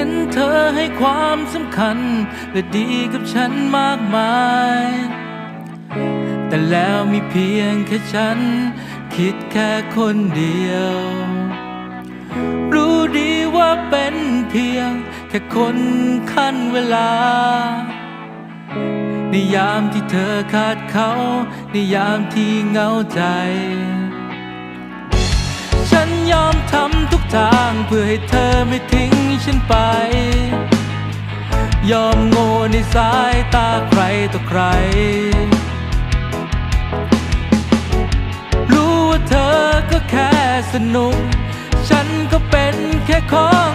็นเธอให้ความสำคัญและดีกับฉันมากมาย แต่แล้วมีเพียงแค่ฉัน คิดแค่คนเดียว รู้ดีว่าเป็นเพียง แค่คนขั้นเวลาในยามที่เธอขาดเขาในยามที่เหงาใจ เพื่อให้เธอไม่ทิ้งฉันไป ยอมโง่ในสายตาใครต่อใคร รู้ว่าเธอก็แค่สนุก ฉันก็เป็นแค่ของ